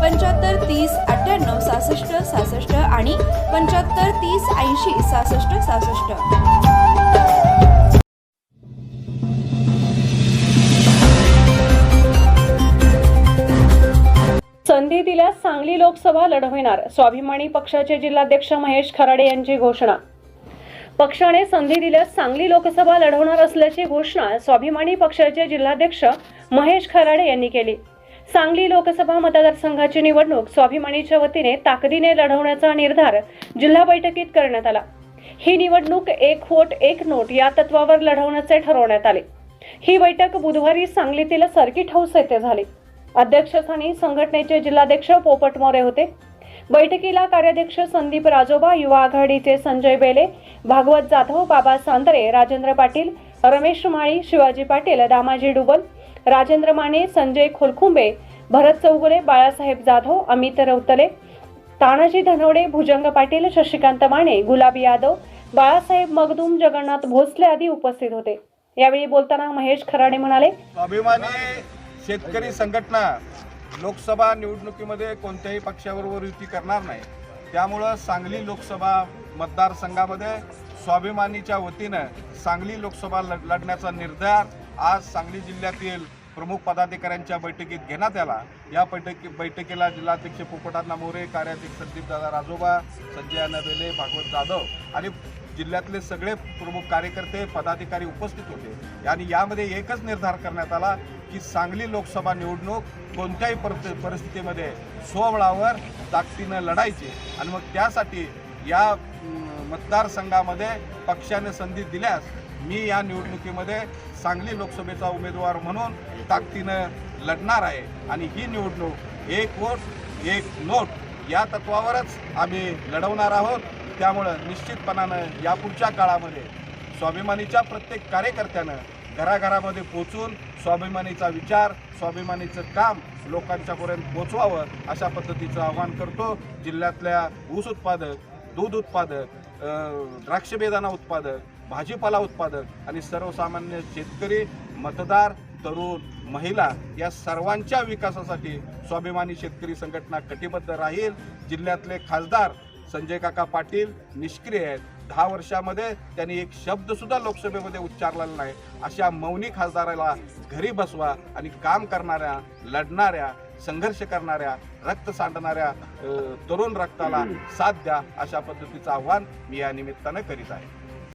पंच्याहत्तर तीस अठ्ठ्याण्णव सहासष्ट सहासष्ट आणि पंच्याहत्तर तीस ऐंशी सहासष्ट सहासष्ट. संधी दिल्यास सांगली लोकसभा लढविणार स्वाभिमानी पक्षाचे जिल्हाध्यक्ष महेश खराडे यांची घोषणा. पक्षाने संधी दिल्यास सांगली लोकसभा लढवणार असल्याची घोषणा स्वाभिमानी पक्षाचे जिल्हाध्यक्ष महेश खराडे यांनी केली. सांगली लोकसभा मतदारसंघाची निवडणूक स्वाभिमानीच्या वतीने ताकदीने लढवण्याचा निर्धार जिल्हा बैठकीत करण्यात आला. ही निवडणूक एक वोट एक नोट या तत्वावर लढवण्याचे ठरवण्यात आले. ही बैठक बुधवारी सांगलीतील सर्किट हाऊस येथे झाली. अध्यक्षस्थानी संघटनेचे जिल्हाध्यक्ष पोपट मोरे होते. बैठकीला कार्याध्यक्ष संदीप राजोबा युवा आघाडीचे संजय बेले भागवत जाधव बाबा सांदरे राजेंद्र पाटील रमेश माळी शिवाजी पाटील दामाजी डुबल राजेंद्र माने संजय खोलखुंबे भरत चौगुले बाळासाहेब जाधव अमित रौतले तानाजी धनवडे भुजंग पाटील शशिकांत माने गुलाबी यादव बाळासाहेब मगदूम जगन्नाथ भोसले आदी उपस्थित होते. यावेळी बोलताना महेश खराडे म्हणाले स्वाभिमानी शेतकरी संघटना लोकसभा निवडणुकीमध्ये कोणत्याही पक्षाबरोबर युती करणार नाही. त्यामुळं सांगली लोकसभा मतदारसंघामध्ये स्वाभिमानीच्या वतीनं सांगली लोकसभा लढण्याचा निर्धार आज सांगली जिल्ह्यातील प्रमुख पदाधिकाऱ्यांच्या बैठकीत घेण्यात आला. या बैठकी बैठकीला जिल्हाध्यक्ष पोपटांना मोरे कार्याध्यक्ष संदीपदादा राजोबा संजय अण्णा बेले भागवत जाधव आणि जिल्ह्यातले सगळे प्रमुख कार्यकर्ते पदाधिकारी उपस्थित होते. आणि यामध्ये एकच निर्धार करण्यात आला की सांगली लोकसभा निवडणूक कोणत्याही पर परिस्थितीमध्ये स्वबळावर ताकदीनं लढायची. आणि मग त्यासाठी या मतदारसंघामध्ये पक्षाने संधी दिल्यास मी या निवडणुकीमध्ये सांगली लोकसभेचा उमेदवार म्हणून ताकदीनं लढणार आहे. आणि ही निवडणूक एक वोट एक नोट या तत्वावरच आम्ही लढवणार आहोत. त्यामुळं निश्चितपणानं यापुढच्या काळामध्ये स्वाभिमानीच्या प्रत्येक कार्यकर्त्यानं घराघरामध्ये पोचून स्वाभिमानीचा विचार स्वाभिमानीचं काम लोकांच्यापर्यंत पोचवावं अशा पद्धतीचं आवाहन करतो. जिल्ह्यातल्या ऊस उत्पादक दूध उत्पादक द्राक्ष बेदाना उत्पादक भाजीपाला उत्पादक आणि सर्वसामान्य शेतकरी मतदार तरुण महिला या सर्वांच्या विकासासाठी स्वाभिमानी शेतकरी संघटना कटिबद्ध राहील. जिल्ह्यातले खासदार संजय काका पाटील निष्क्रिय आहेत. दहा वर्षामध्ये त्यांनी एक शब्द सुद्धा लोकसभेमध्ये उच्चारलेला नाही. अशा मौनी खासदाराला घरी बसवा आणि काम करणाऱ्या लढणाऱ्या संघर्ष करणाऱ्या रक्त सांडणाऱ्या तरुण रक्ताला साथ द्या अशा पद्धतीचं आव्हान मी या निमित्तानं करीत आहे.